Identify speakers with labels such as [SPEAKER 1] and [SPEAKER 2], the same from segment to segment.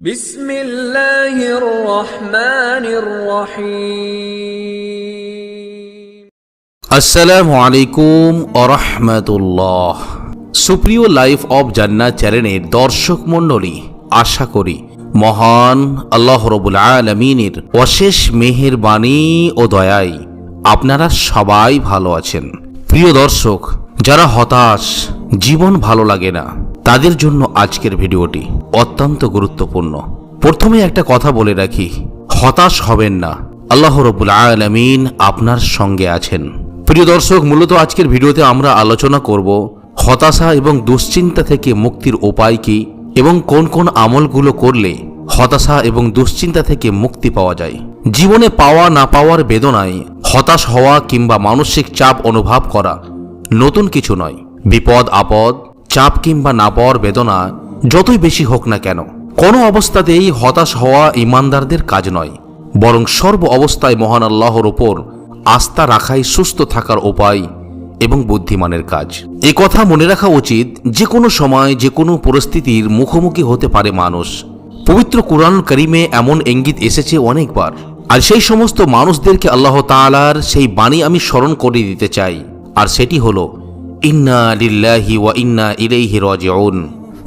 [SPEAKER 1] বিসমিল্লাহির রহমানির রহিম
[SPEAKER 2] আসসালামু আলাইকুম সুপ্রিয় লাইফ অব জান্না চ্যানেলের দর্শক মণ্ডলী, আশা করি মহান আল্লাহ রবুল আলমিনের অশেষ মেহেরবাণী ও দয়াই আপনারা সবাই ভালো আছেন। প্রিয় দর্শক, যারা হতাশ, জীবন ভালো লাগে না তাদের জন্য আজকের ভিডিওটি অত্যন্ত গুরুত্বপূর্ণ। প্রথমে একটা কথা বলে রাখি, হতাশ হবেন না। আল্লাহ রবুল আলমিন আপনার সঙ্গে আছেন। প্রিয় দর্শক, মূলত আজকের ভিডিওতে আমরা আলোচনা করব, হতাশা এবং দুশ্চিন্তা থেকে মুক্তির উপায় কি এবং কোন কোন আমলগুলো করলে হতাশা এবং দুশ্চিন্তা থেকে মুক্তি পাওয়া যায়। জীবনে পাওয়া না পাওয়ার বেদনায় হতাশ হওয়া কিংবা মানসিক চাপ অনুভব করা নতুন কিছু নয়। বিপদ আপদ চাপ কিংবা না পাওয়ার বেদনা যতই বেশি হোক না কেন, কোনো অবস্থাতেই হতাশ হওয়া ইমানদারদের কাজ নয়। বরং সর্ব অবস্থায় মহান আল্লাহর ওপর আস্থা রাখাই সুস্থ থাকার উপায় এবং বুদ্ধিমানের কাজ। এ কথা মনে রাখা উচিত, যে কোনো সময়, যে কোনো পরিস্থিতির মুখোমুখি হতে পারে মানুষ। পবিত্র কুরআন করিমে এমন ইঙ্গিত এসেছে অনেকবার। আর সেই সমস্ত মানুষদেরকে আল্লাহ তালার সেই বাণী আমি স্মরণ করে দিতে চাই। আর সেটি হলো ইন্না লিল্লাহি ইন্না ইলাইহি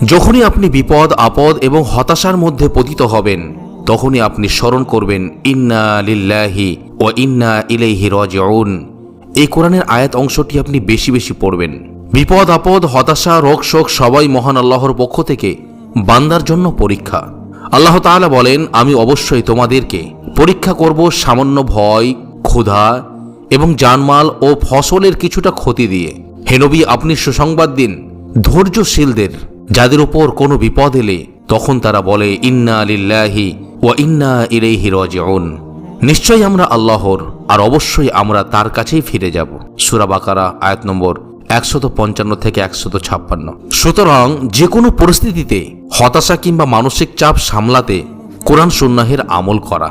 [SPEAKER 2] যখনই আপনি বিপদ, আপদ এবং হতাশার মধ্যে পতিত হবেন, তখনই আপনি স্মরণ করবেন, ইন্না লিল্লাহি ও ইন্না ইলাইহি রাজিউন। এই কোরআনের আয়াত অংশটি আপনি বেশি বেশি পড়বেন। বিপদ, আপদ, হতাশা, রোগ, শোক সবাই মহান আল্লাহর পক্ষ থেকে বান্দার জন্য পরীক্ষা। আল্লাহ তাআলা বলেন, আমি অবশ্যই তোমাদেরকে পরীক্ষা করব সামান্য ভয়, ক্ষুধা এবং জানমাল ও ফসলের কিছুটা ক্ষতি দিয়ে। হেনবি আপনি সুসংবাদ দিন, ধৈর্যশীলদের, যাদের উপর কোনো বিপদ এলে, তখন তারা বলে, ইন্না আলিল্লাহি ও ইন্না ইলাইহি রাজিউন। নিশ্চয়ই আমরা আল্লাহর, আর অবশ্যই আমরা তার কাছেই ফিরে যাব। সূরা বাকারা, আয়াত নম্বর একশত পঞ্চান্ন থেকে একশত ছাপ্পান্ন। সুতরাং যে কোনো পরিস্থিতিতে হতাশা কিংবা মানসিক চাপ সামলাতে কোরআন সুন্নাহের আমল করা,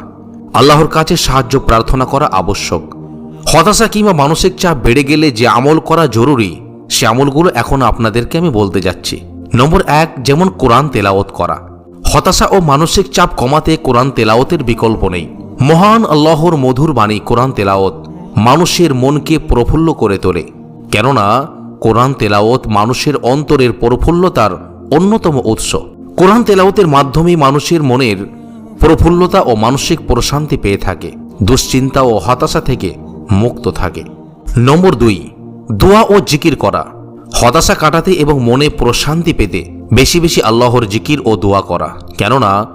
[SPEAKER 2] আল্লাহর কাছে সাহায্য প্রার্থনা করা আবশ্যক। হতাশা কিংবা মানসিক চাপ বেড়ে গেলে যে আমল করা জরুরি, সে আমলগুলো এখন আপনাদেরকে আমি বলতে যাচ্ছি। নম্বর এক, যেমন কোরআন তেলাওত করা। হতাশা ও মানসিক চাপ কমাতে কোরআন তেলাওতের বিকল্প নেই। মহান আল্লাহর মধুর বাণী কোরআন তেলাওত মানুষের মনকে প্রফুল্ল করে তোলে। কেননা, কোরআন তেলাওত মানুষের অন্তরের প্রফুল্লতার অন্যতম উৎস। কোরআন তেলাওতের মাধ্যমেই মানুষের মনের প্রফুল্লতা ও মানসিক প্রশান্তি পেয়ে থাকে। দুশ্চিন্তা ও হতাশা থেকে মুক্ত থাকে। নম্বর দুই, দোয়া ও জিকির করা। হতাশা কাটাতে এবং মনে প্রশান্তি পেতে বেশি বেশি আল্লাহর জিকির ও দোয়া করা। কেননা,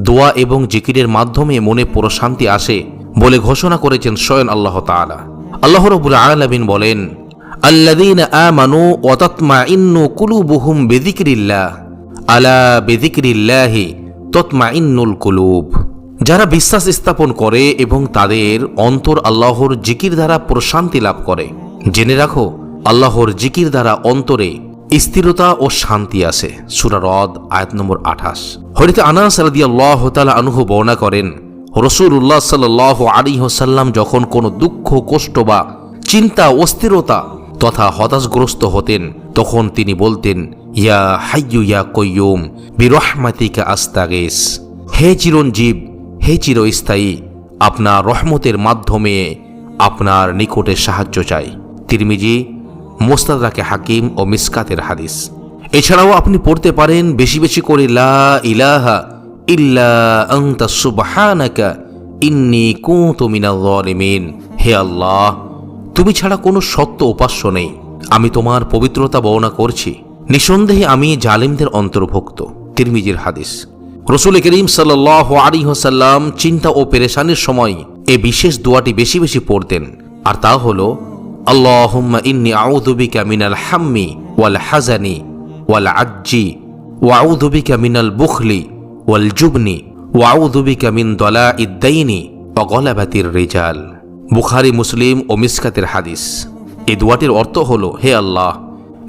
[SPEAKER 2] দোয়া এবং জিকিরের মাধ্যমে মনে প্রশান্তি আসে বলে ঘোষণা করেছেন স্বয়ং আল্লাহ তাআলা। আল্লাহ রবুল আলামিন বলেন, আল্লাযীনা আমানু ওয়া তাতমাইন্নু কুলুবুহুম বিযিকরিল্লাহ। আলা বিযিকরিল্লাহি তৎমাইন্নুল কুলুব। যারা বিশ্বাস স্থাপন করে এবং তাদের অন্তর আল্লাহর জিকির দ্বারা প্রশান্তি লাভ করে। জেনে রাখো, আল্লাহর জিকির দ্বারা অন্তরে স্থিরতা ও শান্তি আসে সুরা রদ, আয়াত নম্বর আঠাশ। হরিতে আনাস রাদি আল্লাহ তালা আনুহ বর্ণনা করেন রসুল উল্লাহ সাল্লাহ আলী হোসাল্লাম যখন কোনো দুঃখ, কষ্ট বা চিন্তা, অস্থিরতা তথা হতাশগ্রস্ত হতেন, তখন তিনি বলতেন, ইয়া হাইয়ু ইয়া কয়ুম বিরহমাতিকা আস্তাগেস। হে চিরঞ্জীব হে চিরস্থায়ী, আপনার রহমতের মাধ্যমে আপনার নিকটে সাহায্য চাই। তিরমিজি, মোস্তাদাকে হাকিম ও মিসকাতের হাদিস। এছাড়াও আপনি পড়তে পারেন বেশি বেশি করে, লা ইলাহা ইল্লা আনতা সুবহানাকা ইন্নী কুনতু মিনাল হে আল্লাহ, তুমি ছাড়া কোনো সত্য উপাস্য নেই। আমি তোমার পবিত্রতা বর্ণনা করছি। নিঃসন্দেহে আমি জালিমদের অন্তর্ভুক্ত। তিরমিজির হাদিস। রসুল করিম সাল্লাহ আলী হোসাল্লাম চিন্তা ও পেরেশানির সময় এ বিশেষ দোয়াটি বেশি বেশি পড়তেন। আর তা হল হাম্মি আজ্জি বুখলি জুবনি দলা বুখারি, মুসলিম ও হাদিস। এই দোয়াটির অর্থ হল, হে আল্লাহ,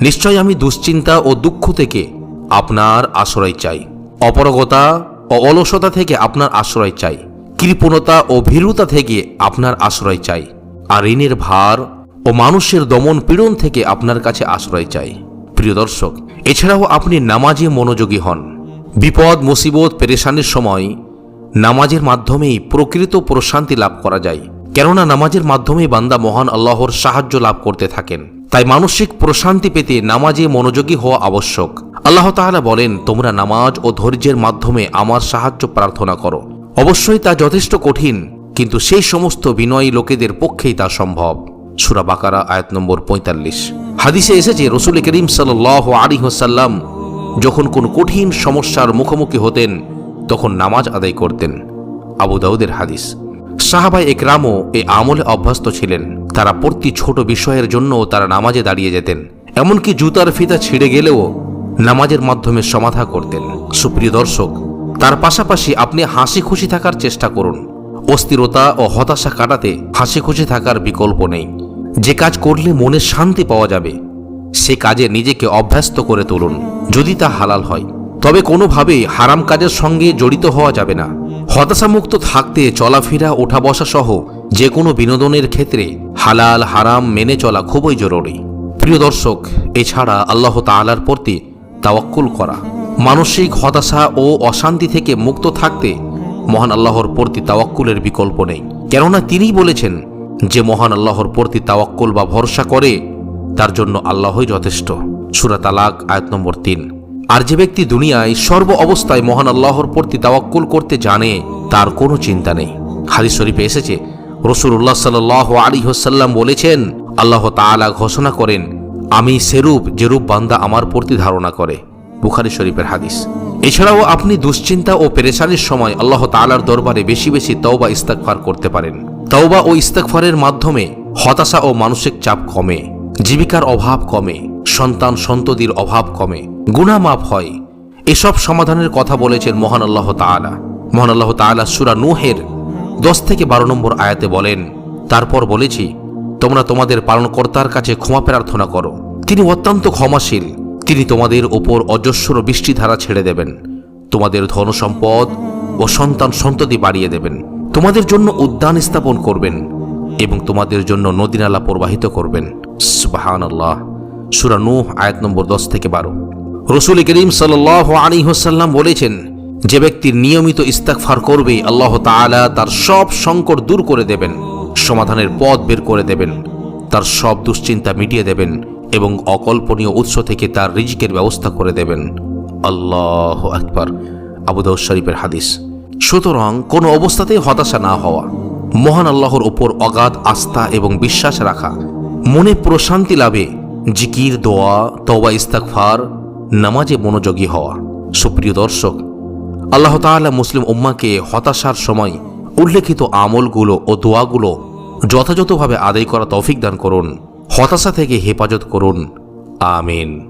[SPEAKER 2] নিশ্চয় আমি দুশ্চিন্তা ও দুঃখ থেকে আপনার আশ্রয় চাই। অপরগতা ও অলসতা থেকে আপনার আশ্রয় চাই। কৃপণতা ও ভীরুতা থেকে আপনার আশ্রয় চাই। আর ঋণের ভার ও মানুষের দমন পীড়ন থেকে আপনার কাছে আশ্রয় চাই। প্রিয় দর্শক, এছাড়াও আপনি নামাজে মনোযোগী হন। বিপদ, মুসিবত, পেরেশানির সময় নামাজের মাধ্যমেই প্রকৃত প্রশান্তি লাভ করা যায়। কেননা নামাজের মাধ্যমেই বান্দা মহান আল্লাহর সাহায্য লাভ করতে থাকেন। তাই মানসিক প্রশান্তি পেতে নামাজে মনোযোগী হওয়া আবশ্যক। আল্লাহ তাআলা বলেন, তোমরা নামাজ ও ধৈর্যের মাধ্যমে আমার সাহায্য প্রার্থনা করো। অবশ্যই তা যথেষ্ট কঠিন, কিন্তু সেই সমস্ত বিনয়ী লোকেদের পক্ষেই তা সম্ভব। সুরা বাকারা, আয়াত নম্বর পঁয়তাল্লিশ। হাদিসে এসেছে, রসুল করিম সাল আলী হোসাল্লাম যখন কোনো কঠিন সমস্যার মুখোমুখি হতেন, তখন নামাজ আদায় করতেন। আবু দাউদের হাদিস। সাহাবাই একরামও এ আমলে অভ্যস্ত ছিলেন। তারা প্রতি ছোট বিষয়ের জন্য তারা নামাজে দাঁড়িয়ে যেতেন। এমনকি জুতার ফিতা ছিঁড়ে গেলেও নামাজের মাধ্যমে সমাধা করতেন। সুপ্রিয় দর্শক, তার পাশাপাশি আপনি হাসি খুশি থাকার চেষ্টা করুন। অস্থিরতা ও হতাশা কাটাতে হাসি খুশি থাকার বিকল্প নেই। যে কাজ করলে মনে শান্তি পাওয়া যাবে, সে কাজে নিজেকে অভ্যস্ত করে তুলুন। যদি তা হালাল হয়, তবে কোনোভাবেই হারাম কাজের সঙ্গে জড়িত হওয়া যাবে না। হতাশামুক্ত থাকতে চলাফেরা ওঠা বসা সহ যে কোনো বিনোদনের ক্ষেত্রে হালাল, হারাম মেনে চলা খুবই জরুরি। প্রিয় দর্শক, এছাড়া আল্লাহ তাআলার প্রতি তাওয়াক্কুল করা। মানসিক হতাশা ও অশান্তি থেকে মুক্ত থাকতে মহান আল্লাহর প্রতি তাওয়াক্কুলের বিকল্প নেই। কেননা তিনিই বলেছেন যে মহান আল্লাহর প্রতি তাওয়াক্কুল বা ভরসা করে, তার জন্য আল্লাহই যথেষ্ট। সুরা তালাক, আয়াত নম্বর তিন। আর যে ব্যক্তি দুনিয়ায় সর্ব অবস্থায় মহান আল্লাহর প্রতি তাওয়াক্কুল করতে জানে, তার কোনো চিন্তা নেই। হাদিস শরীফে এসেছে রসুল্লাহ সাল আলী হোসাল্লাম বলেছেন, আল্লাহ তাআলা ঘোষণা করেন আমি সেরূপ যেরূপ বান্দা আমার প্রতি ধারণা করে, বুখারি শরীফের হাদিস। এছাড়াও আপনি দুশ্চিন্তা ও পেরেশানির সময় আল্লাহ তালার দরবারে বেশি বেশি তওবা ইস্তাকফার করতে পারেন। তওবা ও ইস্তাকফারের মাধ্যমে হতাশা ও মানসিক চাপ কমে, জীবিকার অভাব কমে, সন্তান সন্ততির অভাব কমে, গুণা মাপ হয়। এসব সমাধানের কথা বলেছেন মহান আল্লাহ তাআলা। মহান আল্লাহ তাআলা সূরা নূহের দশ থেকে বারো নম্বর আয়াতে বলেন, তারপর বলেছি তোমরা তোমাদের পালনকর্তার কাছে ক্ষমা প্রার্থনা করো। তিনি অত্যন্ত ক্ষমাশীল। তিনি তোমাদের ওপর অজস্র বৃষ্টিধারা ছেড়ে দেবেন। তোমাদের ধন সম্পদ ও সন্তান সন্ততি বাড়িয়ে দেবেন। তোমাদের জন্য উদ্যান স্থাপন করবেন এবং তোমাদের জন্য নদীনালা প্রবাহিত করবেন। সুবাহান আল্লাহ আয়াত নম্বর দশ থেকে বারো। রসুল করিম সাল আলী হোসাল্লাম বলেছেন, যে ব্যক্তি নিয়মিত ইস্তাকফার করবে, আল্লাহ তাআলা তার সব সংকট দূর করে দেবেন। সমাধানের পথ বের করে দেবেন। তার সব দুশ্চিন্তা মিটিয়ে দেবেন এবং অকল্পনীয় উৎস থেকে তার রিজিকের ব্যবস্থা করে দেবেন। আল্লাহ আকবার। আবুদাউদ শরীফের হাদিস। সুতরাং কোনো অবস্থাতেই হতাশা না হওয়া, মহান আল্লাহর ওপর অগাধ আস্থা এবং বিশ্বাস রাখা, মনে প্রশান্তি লাভে জিকির, দোয়া, তওবা ইস্তাকফার নামাজে মনোযোগী হওয়া। সুপ্রিয় দর্শক, আল্লাহ তাআলা মুসলিম উম্মাকে হতাশার সময় উল্লেখিত আমলগুলো ও দোয়াগুলো যথাযথভাবে আদায় করা তৌফিক দান করুন। হতাশা থেকে হেফাজত করুন। আমিন।